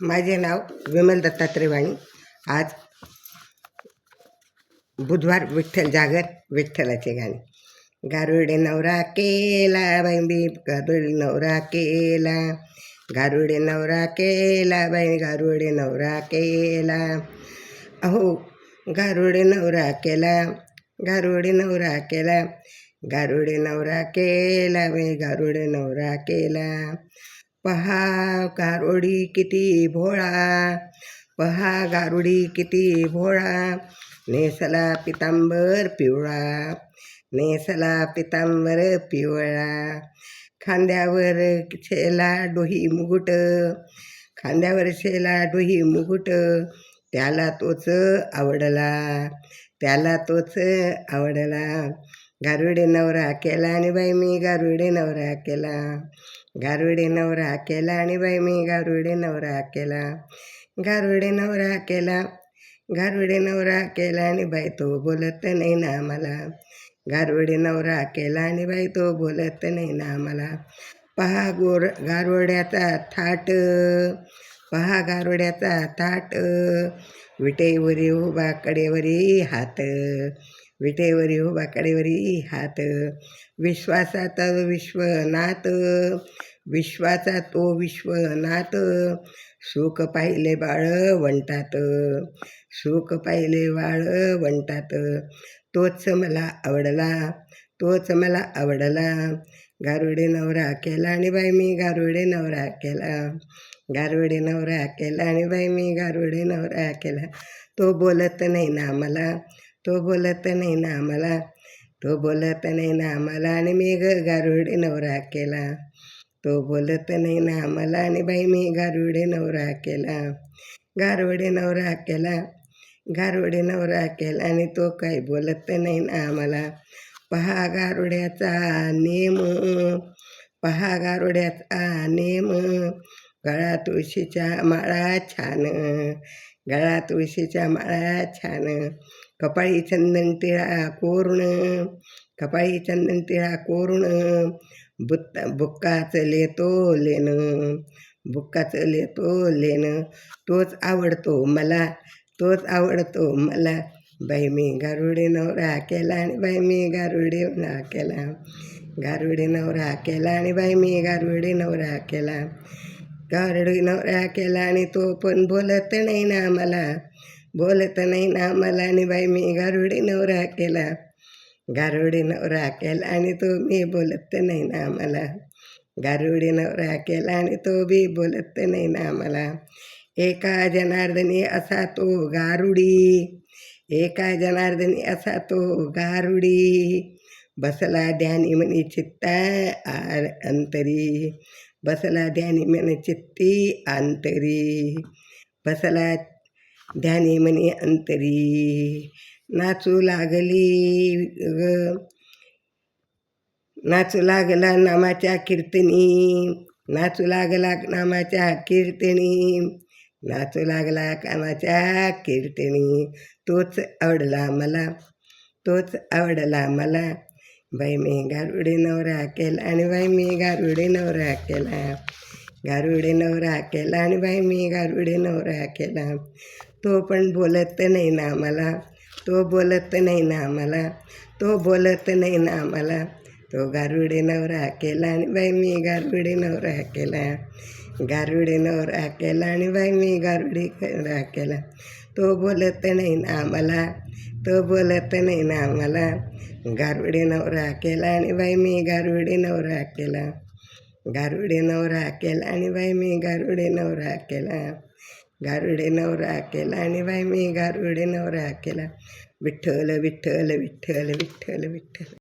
माझे नाव विमल दत्तात्रय वाणी आज बुधवार विठ्ठल जागर विठ्ठलाचे गाणे. गारुडे नवरा केला बाई गारुडे नवरा केला. गारुडे नवरा केला बाई गारुडे नवरा केला. अहो गारुडे नवरा केला गारुडे नवरा केला. गारुडे नवरा केला बाई गारुडे नवरा केला. पहा गारुडी किती भोळा पहा गारुडी किती भोळा नेसला पितांबर पिवळा नेसला पितांबर पिवळा. खांद्यावर शेला डोही मुकुट खांद्यावर शेला डोही मुकुट त्याला तोच आवडला त्याला तोच आवडला. गारुडे नवरा केला आणि बाई मी गारुडे नवरा केला. गारुडे नवरा केला आणि बाई मी गारुडे नवरा केला. गारुडे नवरा केला गारुडे नवरा केला आणि बाई तो बोलत नाही ना मला गारुडे नवरा केला आणि बाई तो बोलत नाही ना मला पहा गोर गारुड्याचा थाट. पहा गारोड्याचा थाट. विटेवरी उभा कडेवरी हात. विटेवरी बाकडेवरी हात. हात विश्वासात विश्वनाथ. विश्वाचा तो विश्वनाथ. सुख पाहिले बाळ वंटात. सुख पाहिले बाळ वंटात. तोच मला आवडला. तोच मला आवडला. गारुडे नवरा केला आणि बाई मी गारुडे नवरा केला. गारुडे नवरा केला आणि बाई मी गारुडे नवरा केला. तो बोलत नाही ना मला तो बोलत नाही ना आम्हाला. तो बोलत नाही ना आम्हाला आणि मी ग गारुडे नवरा केला. तो बोलत नाही ना आम्हाला आणि बाई मी गारुडे नवरा केला. गारुडे नवरा केला. गारुडे नवरा केला आणि तो काही बोलत नाही ना आम्हाला. पहा गारुड्याचा नेम. पहा गारुड्याचा नेम. गळा तुळशीच्या माळा छान. गळा तुळशीच्या माळा छान. कपाळी चंदन तिळा कोरून कपाळी चंदन तिळा कोरून बुत्त बुक्काचं लेतो लेणं बुक्काचं लेतो लेणं तोच आवडतो मला तोच आवडतो मला. बाई मी गारुडे नवरा केला आणि बाई मी गारुडे केला. गारुडे नवरा केला आणि बाई मी गारुडे नवरा केला. गारुडे नवरा केला आणि तो पण बोलत नाही ना मला. बोलत नाही ना मला आणि बाई मी गारुडी नवरा केला गारुडी नवरा केला आणि तो मी बोलत नाही ना मला. गारुडी नवरा केला आणि तो बी बोलत नाही ना मला. एका जनार्दनी असा तो गारुडी. एका जनार्दनी असा तो गारुडी. बसला ध्यानी म्हणे चित्ता आर अंतरी बसला ध्यानी म्हणे चित्ती अंतरी बसला ध्यानी म्हणे अंतरी नाचू लागली ग नाचू लागला नामाच्या कीर्तनी नाचू लागला नामाच्या कीर्तनी नाचू लागला कामाच्या कीर्तनी तोच आवडला मला तोच आवडला मला बाई मी गारुडे नवरा केला आणि बाई मी गारुडे नवरा केला. गारुडे नवरा केला आणि बाई मी गारुडे नवरा केला. तो पण बोलत नाही ना मला. तो बोलत नाही ना मला. तो बोलत नाही ना मला. तो गारुडे नवरा केला आणि बाई मी गारुडे नवरा केला. गारुडे नवरा केला आणि बाई मी गारुडे नवरा केला. तो बोलत नाही ना मला. तो बोलत नाही ना मला गारुडे नवरा केला आणि बाई मी गारुडे नवरा केला. गारुडे नवरा केला आणि बाई मी गारुडे नवरा केला. गारुडे नवरा केला आणि बाई मी गारुडे नवरा केला. विठ्ठल विठ्ठल विठ्ठल विठ्ठल विठ्ठल.